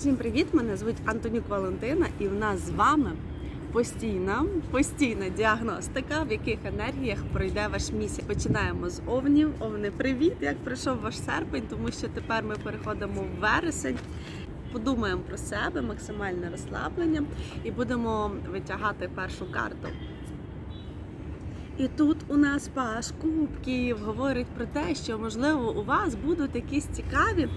Всім привіт! Мене звуть Антонюк Валентина, і в нас з вами постійна, постійна діагностика, в яких енергіях пройде ваш місяць. Починаємо з овнів. Овни, привіт! Як пройшов ваш серпень, тому що тепер ми переходимо в вересень. Подумаємо про себе, максимальне розслаблення, і будемо витягати першу карту. І тут у нас Паш Кубків говорить про те, що можливо у вас будуть якісь цікаві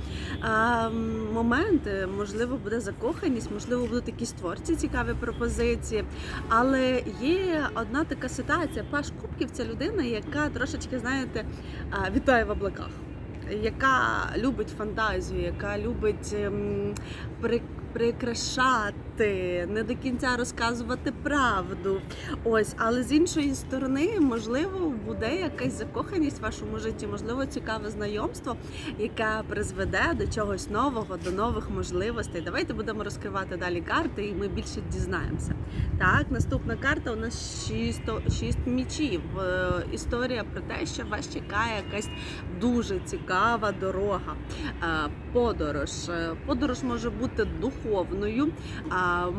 а, моменти, можливо, буде закоханість, можливо, будуть якісь творчі цікаві пропозиції. Але є одна така ситуація. Паш Кубків це людина, яка трошечки, знаєте, вітає в облаках. Яка любить фантазію, яка любить ем, прикрашати, не до кінця розказувати правду. Ось, але з іншої сторони, можливо, буде якась закоханість в вашому житті, можливо, цікаве знайомство, яке призведе до чогось нового, до нових можливостей. Давайте будемо розкривати далі карти, і ми більше дізнаємося. Так, наступна карта у нас шість, шість мічів. Е, Історія про те, що вас чекає якась дуже цікава дорога, е, подорож. Е, Подорож може бути духовною,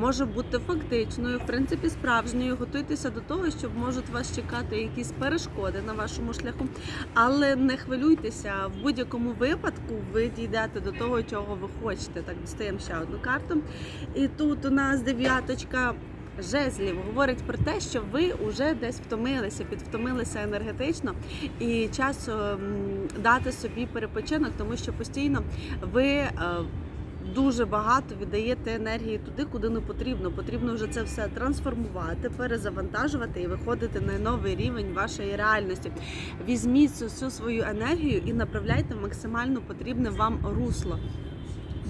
може бути фактичною, в принципі, справжньою. Готуйтеся до того, що можуть вас чекати якісь перешкоди на вашому шляху, але не хвилюйтеся в будь-якому випадку. Ви дійдете до того, чого ви хочете. Так, дістаємо ще одну карту. І тут у нас дев'яточка. Жезлів говорить про те, що ви вже десь втомилися, підвтомилися енергетично, і час ем, дати собі перепочинок, тому що постійно ви е, дуже багато віддаєте енергії туди, куди не потрібно. Потрібно вже це все трансформувати, перезавантажувати і виходити на новий рівень вашої реальності. Візьміть всю свою енергію і направляйте максимально потрібне вам русло.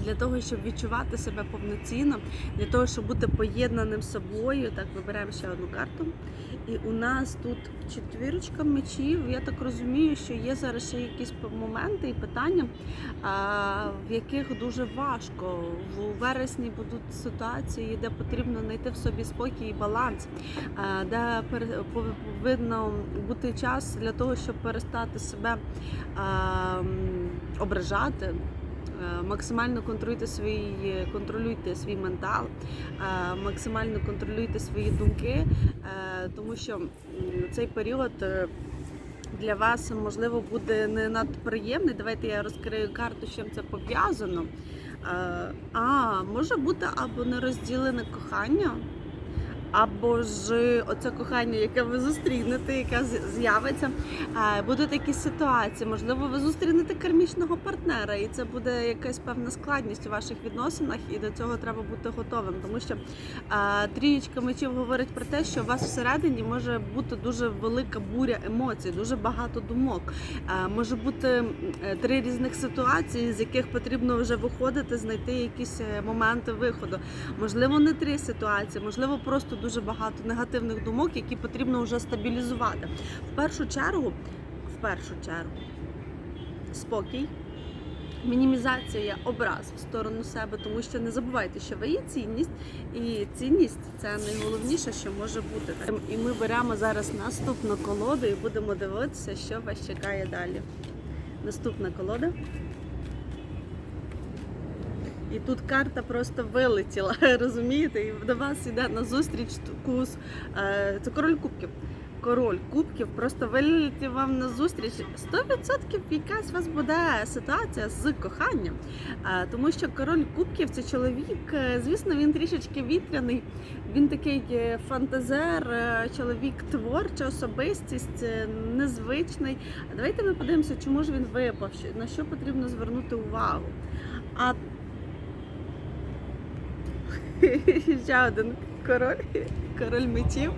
Для того, щоб відчувати себе повноцінно, для того, щоб бути поєднаним з собою. Так, вибираємо ще одну карту. І у нас тут четвірочка мечів. Я так розумію, що є зараз ще якісь моменти і питання, в яких дуже важко. В вересні будуть ситуації, де потрібно знайти в собі спокій і баланс, де повинно бути час для того, щоб перестати себе ображати. Е, Максимально контролюйте свій, контролюйте свій ментал, е, максимально контролюйте свої думки, е, тому що цей період для вас можливо буде не надто приємний. Давайте я розкрию карту, з чим це пов'язано. А, може бути або нерозділене кохання. Або ж оце кохання, яке ви зустрінете, яке з'явиться, Е, будуть якісь ситуації. Можливо, ви зустрінете кармічного партнера, і це буде якась певна складність у ваших відносинах, і до цього треба бути готовим. Тому що е, трієчка мечів говорить про те, що у вас всередині може бути дуже велика буря емоцій, дуже багато думок. Е, може бути три різних ситуації, з яких потрібно вже виходити, знайти якісь моменти виходу. Можливо, не три ситуації, можливо, просто дуже багато негативних думок, які потрібно вже стабілізувати. В першу чергу, в першу чергу, спокій. Мінімізація образ в сторону себе, тому що не забувайте, що ви є цінність, і цінність це найголовніше, що може бути. І ми беремо зараз наступну колоду і будемо дивитися, що вас чекає далі. Наступна колода. І тут карта просто вилетіла, розумієте? І до вас йде на зустріч туз. Е, Це король кубків. Король кубків просто вилетів вам на зустріч. 100% якась у вас буде ситуація з коханням. Е, Тому що король кубків це чоловік, е, звісно, він трішечки вітряний. Він такий фантазер, чоловік творча особистість, незвичний. Давайте ми подивимося, чому ж він випав, на що потрібно звернути увагу. А ще один король, король мечів.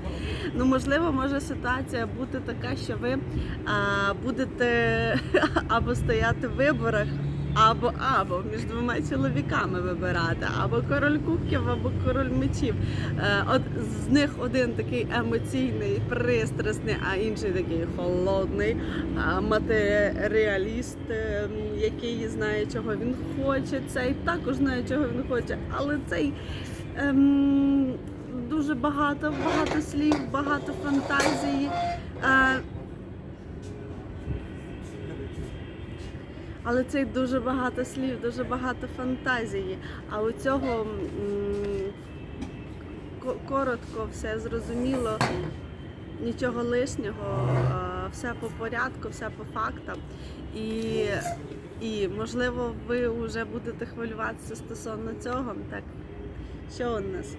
Ну, можливо, може ситуація бути така, що ви а, будете або стояти в виборах, або або між двома чоловіками вибирати, або король кубків, або король мечів. Е, От з них один такий емоційний, пристрасний, а інший такий холодний, матеріаліст, е, який знає, чого він хоче. Цей також знає, чого він хоче, але цей. Ем, Дуже багато, багато слів, багато фантазії. Е, Але це дуже багато слів, дуже багато фантазії. А у цього м, коротко, все зрозуміло, нічого лишнього, а, все по порядку, все по фактам. І, і можливо, ви вже будете хвилюватися стосовно цього. Так, що у нас?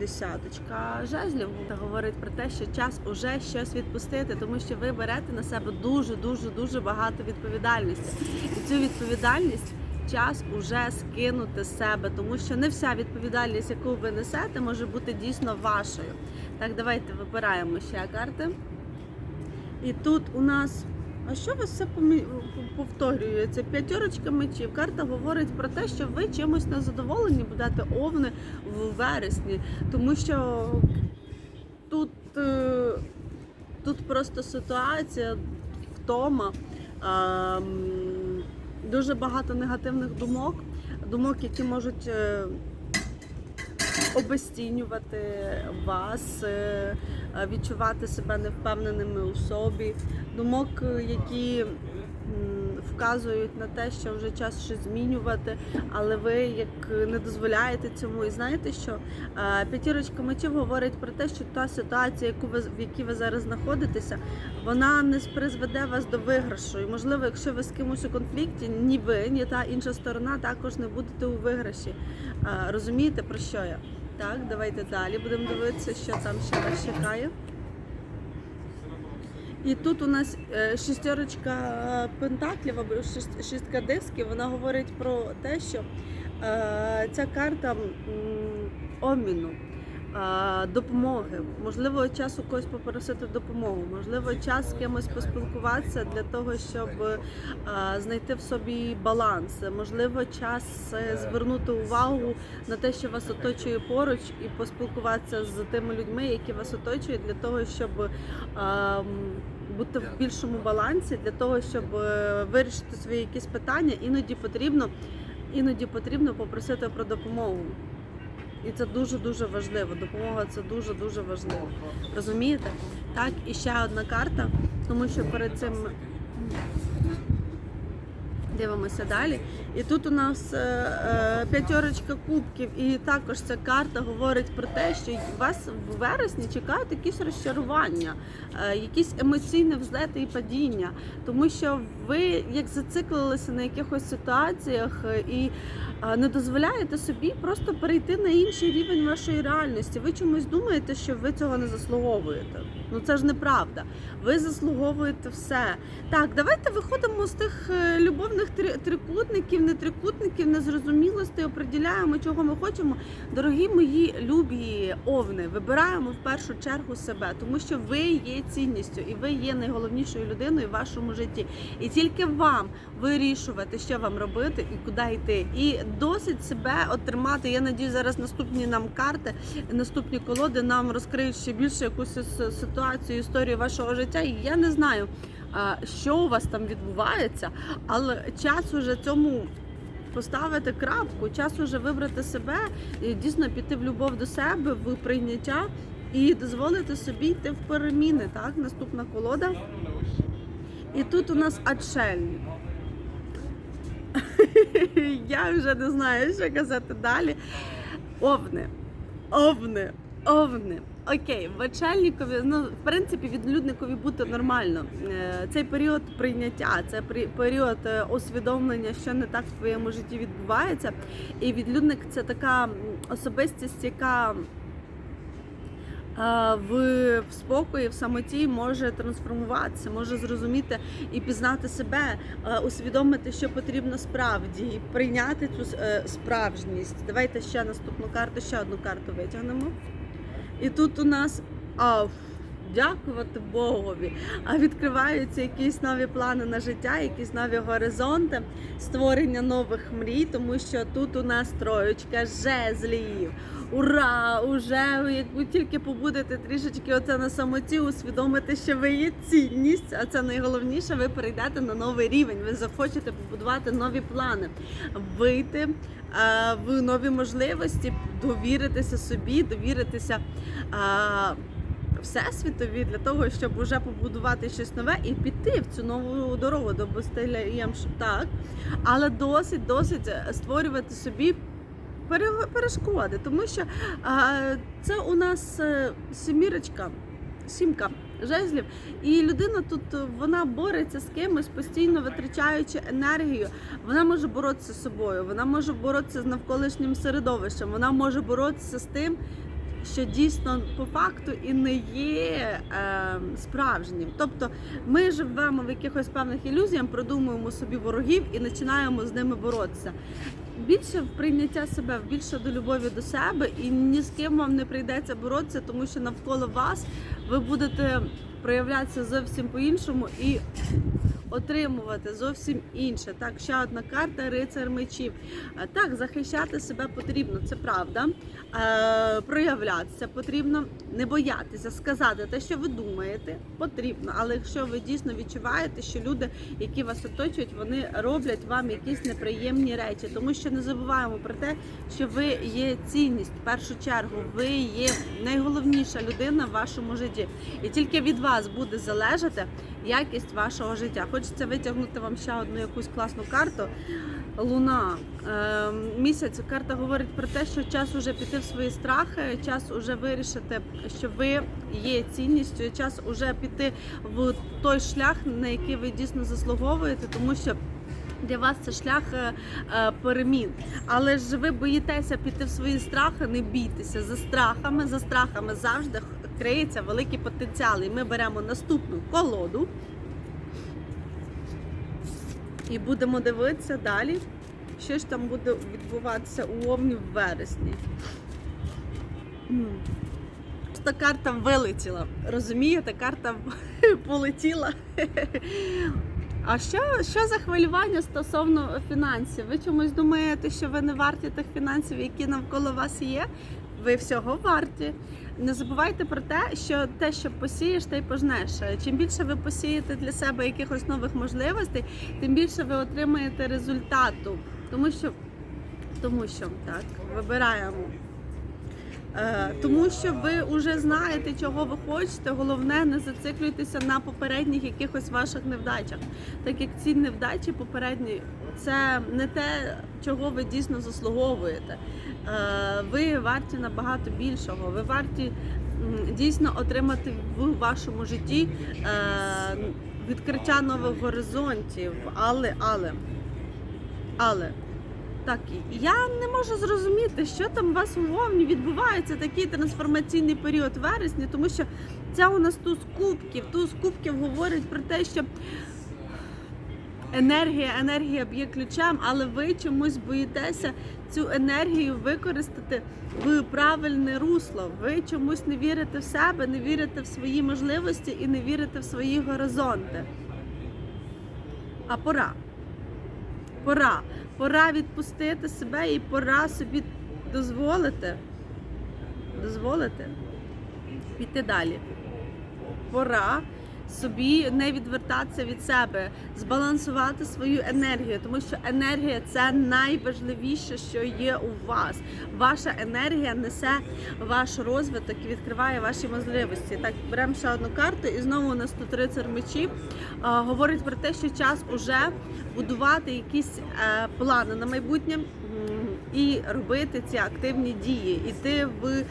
Десяточка жезлів та говорить про те, що час уже щось відпустити, тому що ви берете на себе дуже дуже дуже багато відповідальності. І цю відповідальність час уже скинути з себе, тому що не вся відповідальність, яку ви несете, може бути дійсно вашою. Так, давайте вибираємо ще карти. І тут у нас. А що вас все повторюється? П'ятерочка мечів. Карта говорить про те, що ви чимось незадоволені будете овни в вересні, тому що тут, е, тут просто ситуація втома. Дуже багато негативних думок, думок, які можуть е, обесцінювати вас, е, відчувати себе невпевненими у собі, думок, е, які вказують на те, що вже час щось змінювати, але ви як не дозволяєте цьому. І знаєте, що е, п'ятірочка мечів говорить про те, що та ситуація, яку ви в якій ви зараз знаходитеся, вона не призведе вас до виграшу. І можливо, якщо ви з кимось у конфлікті, ні ви, ні та інша сторона також не будете у виграші. Е, Розумієте про що я? Так, давайте далі будемо дивитися, що там ще вас чекає. І тут у нас е, шістерочка пентаклів або шістка дисків. Вона говорить про те, що е, ця карта обміну, е, допомоги. Можливо, час у когось попросити допомогу, можливо, час з кимось поспілкуватися для того, щоб знайти в собі баланс. Можливо, час е, звернути увагу на те, що вас оточує поруч, і поспілкуватися з тими людьми, які вас оточують, для того, щоб бути в більшому балансі, для того, щоб е, вирішити свої якісь питання, іноді потрібно, іноді потрібно попросити про допомогу. І це дуже дуже важливо. Допомога це дуже дуже важливо. Розумієте? Так, і ще одна карта, тому що перед цим дивимося далі. І тут у нас е, е, п'ятерочка кубків, і також ця карта говорить про те, що вас в вересні чекають якісь розчарування, е, якісь емоційні взлети і падіння, тому що ви як зациклилися на якихось ситуаціях е, і е, не дозволяєте собі просто перейти на інший рівень вашої реальності. Ви чомусь думаєте, що ви цього не заслуговуєте. Ну це ж неправда. Ви заслуговуєте все. Так, давайте виходимо з тих е, любовних три- трикутників, не трикутників, незрозумілостей, оприділяємо, чого ми хочемо. Дорогі мої любі овни, вибираємо в першу чергу себе, тому що ви є цінністю і ви є найголовнішою людиною в вашому житті. І тільки вам вирішувати, що вам робити і куди йти. І досить себе отримати. Я надію, зараз наступні нам карти, наступні колоди нам розкриють ще більше якусь с- ситуацію, історію вашого життя. І я не знаю, що у вас там відбувається, але час уже цьому. Поставити крапку, час уже вибрати себе, і дійсно піти в любов до себе, в прийняття і дозволити собі йти в переміни. Так, наступна колода. І тут у нас отшельник. Я вже не знаю, що казати далі. Овни. Овни. Овни. Окей, в очельникові, ну, в принципі, відлюдникові бути нормально. Е, Цей період прийняття, це період е, усвідомлення, що не так в твоєму житті відбувається. І відлюдник це така особистість, яка е, в, спокої, в самоті може трансформуватися, може зрозуміти і пізнати себе, усвідомити, що потрібно справді, і прийняти цю справжність. Давайте ще наступну карту, ще одну карту витягнемо. І тут у нас а, дякувати Богові. А відкриваються якісь нові плани на життя, якісь нові горизонти, створення нових мрій, тому що тут у нас троєчка жезлів. Ура! Уже як ви тільки побудете трішечки оце на самоті, усвідомите, що ви є цінність, а це найголовніше, ви перейдете на новий рівень. Ви захочете побудувати нові плани, вийти в нові можливості, довіритися собі, довіритися. всесвітові для того, щоб уже побудувати щось нове і піти в цю нову дорогу до Бастилія так, але досить, досить створювати собі. Пере- Перешкоди, тому що це у нас е, сімірочка, сімка жезлів, і людина тут вона бореться з кимось, постійно витрачаючи енергію. Вона може боротися з собою, вона може боротися з навколишнім середовищем, вона може боротися з тим, що дійсно по факту і не є е, справжнім. Тобто ми живемо в якихось певних ілюзіях, продумуємо собі ворогів і починаємо з ними боротися. Більше в прийняття себе, більше до любові до себе, і ні з ким вам не прийдеться боротися, тому що навколо вас ви будете проявлятися зовсім по-іншому і отримувати зовсім інше. Так, ще одна карта рицар мечів. Е, Так, захищати себе потрібно, це правда. Е, проявлятися потрібно, не боятися сказати те, що ви думаєте, потрібно. Але якщо ви дійсно відчуваєте, що люди, які вас оточують, вони роблять вам якісь неприємні речі, тому що не забуваємо про те, що ви є цінність в першу чергу. Ви є найголовніша людина в вашому житті, і тільки від вас буде залежати якість вашого життя. Хочеться витягнути вам ще одну якусь класну карту. Луна Е, місяць карта говорить про те, що час уже піти в свої страхи, час уже вирішити, що ви є цінністю, час уже піти в той шлях, на який ви дійсно заслуговуєте, тому що. Для вас це шлях е, е, перемін, але ж ви боїтеся піти в свої страхи, не бійтеся за страхами. За страхами завжди криється великий потенціал. І ми беремо наступну колоду і будемо дивитися далі, що ж там буде відбуватися у Овні в вересні. Просто карта вилетіла. Розумієте, карта полетіла. А що, що за хвилювання стосовно фінансів? Ви чомусь думаєте, що ви не варті тих фінансів, які навколо вас є? Ви всього варті. Не забувайте про те, що те, що посієш, те й пожнеш. Чим більше ви посієте для себе якихось нових можливостей, тим більше ви отримаєте результату. Тому що, тому що так, вибираємо. Е, Тому що ви вже знаєте, чого ви хочете. Головне, не зациклюйтеся на попередніх якихось ваших невдачах. Так як ці невдачі попередні, це не те, чого ви дійсно заслуговуєте. Е, Ви варті набагато більшого. Ви варті дійсно отримати в вашому житті е, відкриття нових горизонтів. Але, але, але. Так, я не можу зрозуміти, що там у вас у Вовні відбувається такий трансформаційний період в вересні, тому що це у нас туз кубків. Туз кубків говорить про те, що енергія, енергія б'є ключем, але ви чомусь боїтеся цю енергію використати в правильне русло. Ви чомусь не вірите в себе, не вірите в свої можливості і не вірите в свої горизонти. А пора. Пора. Пора відпустити себе і пора собі дозволити. Дозволити піти далі. Пора собі не відвертатися від себе, збалансувати свою енергію, тому що енергія це найважливіше, що є у вас. Ваша енергія несе ваш розвиток і відкриває ваші можливості. Так, беремо ще одну карту, і знову у нас тут рицар мечів говорить про те, що час уже будувати якісь е, плани на майбутнє. І робити ці активні дії, іти в е,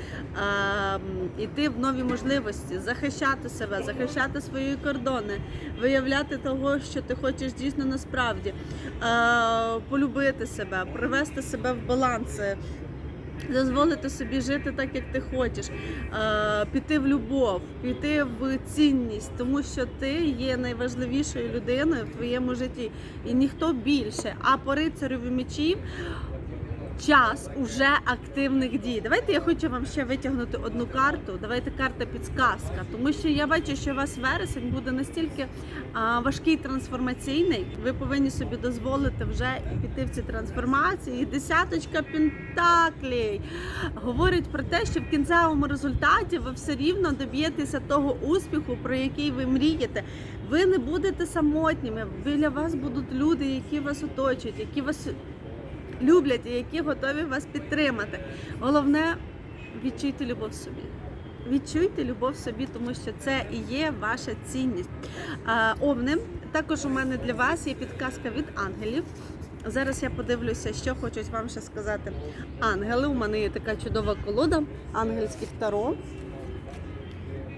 іти в нові можливості, захищати себе, захищати свої кордони, виявляти того, що ти хочеш дійсно насправді, е, полюбити себе, привести себе в баланс. Дозволити собі жити так, як ти хочеш, піти в любов, піти в цінність, тому що ти є найважливішою людиною в твоєму житті, і ніхто більше. А по рицареві мечів час уже активних дій. Давайте я хочу вам ще витягнути одну карту. Давайте карта підсказка, тому що я бачу, що у вас вересень буде настільки а, важкий трансформаційний. Ви повинні собі дозволити вже піти в ці трансформації. І десяточка пентаклей говорить про те, що в кінцевому результаті ви все рівно доб'єтеся того успіху, про який ви мрієте. Ви не будете самотніми. Біля вас будуть люди, які вас оточують, які вас люблять і які готові вас підтримати. Головне відчуйте любов собі. Відчуйте любов собі, тому що це і є ваша цінність. Е, Овни, також у мене для вас є підказка від ангелів. Зараз я подивлюся, що хочуть вам ще сказати ангели. У мене є така чудова колода ангельських таро.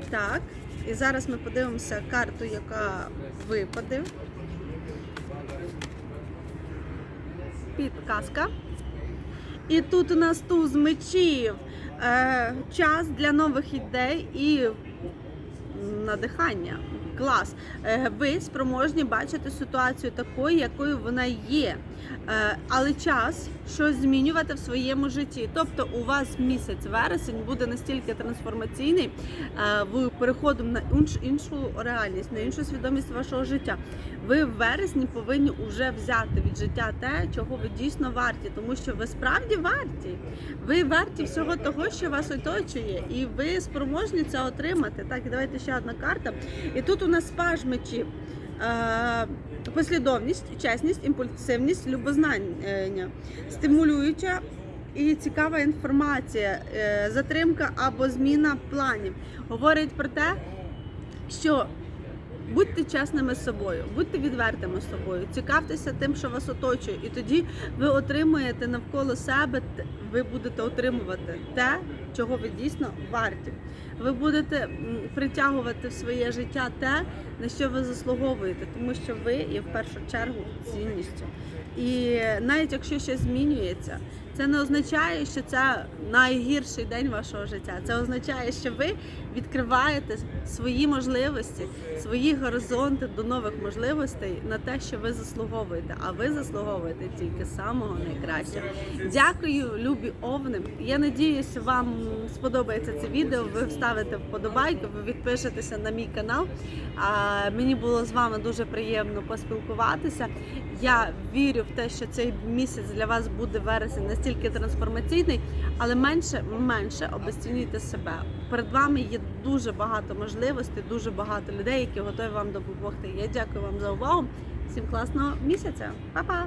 Так, і зараз ми подивимося карту, яка випаде. Підказка. І тут у нас туз мечів. Е, час для нових ідей і надихання. Клас. Е, ви спроможні бачити ситуацію такою, якою вона є. Е, але час щось змінювати в своєму житті. Тобто у вас місяць вересень буде настільки трансформаційний е, в переходом на іншу реальність, на іншу свідомість вашого життя. Ви в вересні повинні вже взяти від життя те, чого ви дійсно варті, тому що ви справді варті. Ви варті всього того, що вас оточує, і ви спроможні це отримати. Так, давайте ще одна карта. І тут у нас паж мечів. Е, Послідовність, чесність, імпульсивність, любознання, стимулююча і цікава інформація, е, затримка або зміна планів. Говорить про те, що будьте чесними з собою, будьте відвертими з собою, цікавтеся тим, що вас оточує, і тоді ви отримуєте навколо себе, ви будете отримувати те, чого ви дійсно варті. Ви будете притягувати в своє життя те, на що ви заслуговуєте, тому що ви є в першу чергу цінністю. І навіть якщо щось змінюється, це не означає, що це найгірший день вашого життя. Це означає, що ви відкриваєте свої можливості, свої горизонти до нових можливостей на те, що ви заслуговуєте. А ви заслуговуєте тільки самого найкращого. Дякую, любі овни. Я надіюся, вам сподобається це відео. Ви вставите вподобайку, ви відпишетеся на мій канал. А, мені було з вами дуже приємно поспілкуватися. Я вірю в те, що цей місяць для вас буде вересень настільки трансформаційний, але менше менше обесцінюйте себе. Перед вами є дуже багато можливостей, дуже багато людей, які готові вам допомогти. Я дякую вам за увагу. Всім класного місяця. Па-па!